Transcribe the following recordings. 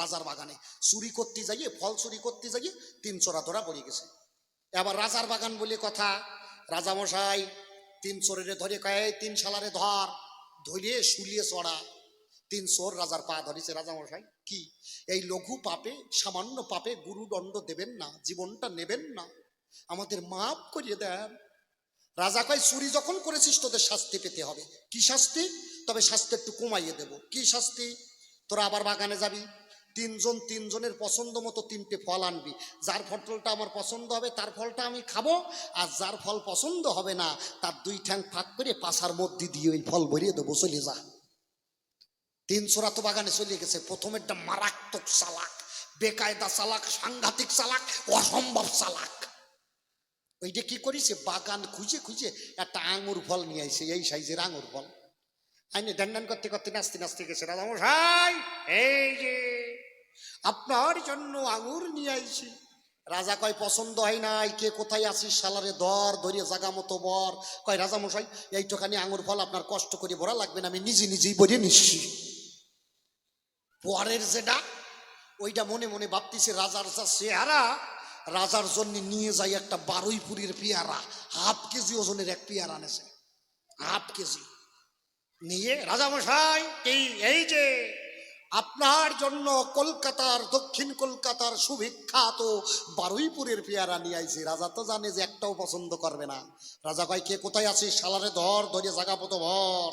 রাজার বাগানে। চুরি করতে যাইয়ে, ফল চুরি করতে যাইয়ে তিন চোরা ধরা পড়ে গেছে। এবার রাজার বাগান বলে কথা, রাজামশাই, তিন চোরেরে ধরে কয়ে, তিন শালারে ধর ধরে শুলিয়ে চড়া। তিন চোর রাজার পা ধরেছে, রাজামশাই, কি? এই লঘু পাপে, সামান্য পাপে গুরুদণ্ড দেবেন না, জীবনটা নেবেন না, আমাদের মাফ করিয়ে দেন। রাজা কয়, চুরি যখন করেছিস, তোদের শাস্তি পেতে হবে। কি শাস্তি? তবে শাস্তি একটু কমাইয়ে দেব। কি শাস্তি? তোরা আবার বাগানে যাবি। তিনজন তিনজনের পছন্দ মতো তিনটে ফল আনবি। যার ফলটা আমার পছন্দ হবে, তার ফলটা আমি খাব। আর যার ফল পছন্দ হবে না, তার দুই ঠ্যাং ফাঁক করে পাশার মধ্যে দিয়ে ওই ফল ভরিয়ে দেবো, চলে যা। তিন চোরা তো বাগানে চলে গেছে, প্রথমেরটা মারাত্মক চালাক, বেকায়দা চালাক, সাংঘাতিক চালাক, অসম্ভব চালাক। ওইটা কি করেছে? বাগান খুঁজে খুঁজে একটা আঙুর ফল নিয়ে আইছে, এই সাইজের আঙুর ফল। আইনে ডান ডান করতে করতে নাচতে নাচতে গেছে, রাজামশাই, এই আপনার জন্য আঙুর নিয়ে আইছি। রাজা কয়, পছন্দ হয় নাই, কে কোথায় আছিস সালারে দর, ধরিয়ে জাগা মতো বর। কয় রাজা রাজামশাই, এইটুখানি আঙুর ফল আপনার কষ্ট করে ভরা লাগবে না, আমি নিজে নিজেই বরিয়ে নিচ্ছি। পরের যেটা ওইটা মনে মনে ভাবতেছে, রাজার যা চেহারা, রাজার জন্য নিয়ে যাই একটা বারুইপুরের পেয়ারা, হাফ কেজি ওজনের এক পেয়ারা এনেছে, হাফ কেজি। নিয়ে, রাজামশাই এই এই যে আপনার জন্য কলকাতার, দক্ষিণ কলকাতার সুবিখ্যাত বারুইপুরের পেয়ারা নিয়ে আইছে। রাজা তো জানে যে একটাও পছন্দ করবে না। রাজা কয়, কে কোথায় আছিস সালারে ধর ধরে জাগা পতো ভর।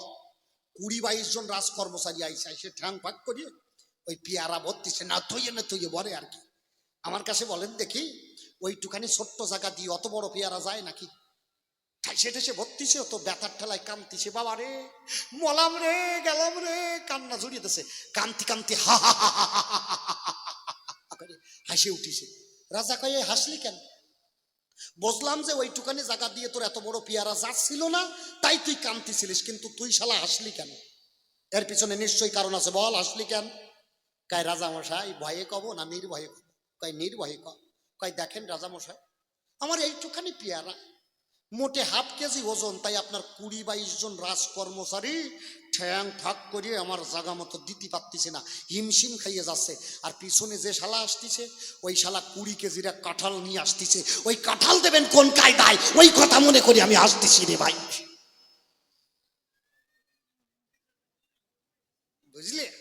কুড়ি বাইশ জন রাজ কর্মচারী আইসে আইসে ঠ্যাং ফাঁক করিয়ে ওই পেয়ারা ভর্তিছে, না থইয়ে না থইয়ে বলে আর কি। আমার কাছে বলেন দেখি, ওইটুখানি ছোট্ট জায়গা দিয়ে অত বড় পেয়ারা যায় নাকি? সেটা সে ভর্তি ছিল তো ব্যথার ঠেলায় কান্তিছে বাবা রে মলাম রে গেলাম রে কান্না ঝরিয়েছে কান্তি কান্তি হা হা হা হা করে হাসি উঠিছে রাজা কয়ে হাসলি কেন বুঝলাম যে ওই টুকানি জায়গা দিয়ে তোর এত বড় পেয়ারা যাচ্ছিল না তাই তুই কান্তিছিলিস কিন্তু তুই শালা হাসলি কেন এর পিছনে নিশ্চয়ই কারণ আছে বল হাসলি কেন কায় রাজামশাই ভয়ে কব না নির্ভয়ে কব কয় নির্ভয়ে কব কাই দেখেন রাজামশাই আমার এইটুখানি পেয়ারা মোটে হাফ কেজি ওজন, তাই আপনার কুড়ি বাইশ জন রাজ কর্মচারী ঠ্যাং ফাঁক করে আমার জাগা মতো দিতে পারতেছে না, হিমশিম খাইয়ে যাচ্ছে। আর পিছনে যে শালা আসতেছে, ওই শালা কুড়ি কেজির কাঁঠাল নিয়ে আসতেছে। ওই কাঁঠাল দেবেন কোন কায়দায়? ওই কথা মনে করি আমি আসতেছি রে ভাই। বুঝলে?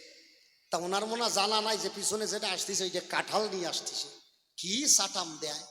তা ওনার মনে জানা নাই যে পিছনে যেটা আসতেছে, ওই যে কাঁঠাল নিয়ে আসতেছে। কি সাটাম দেয়?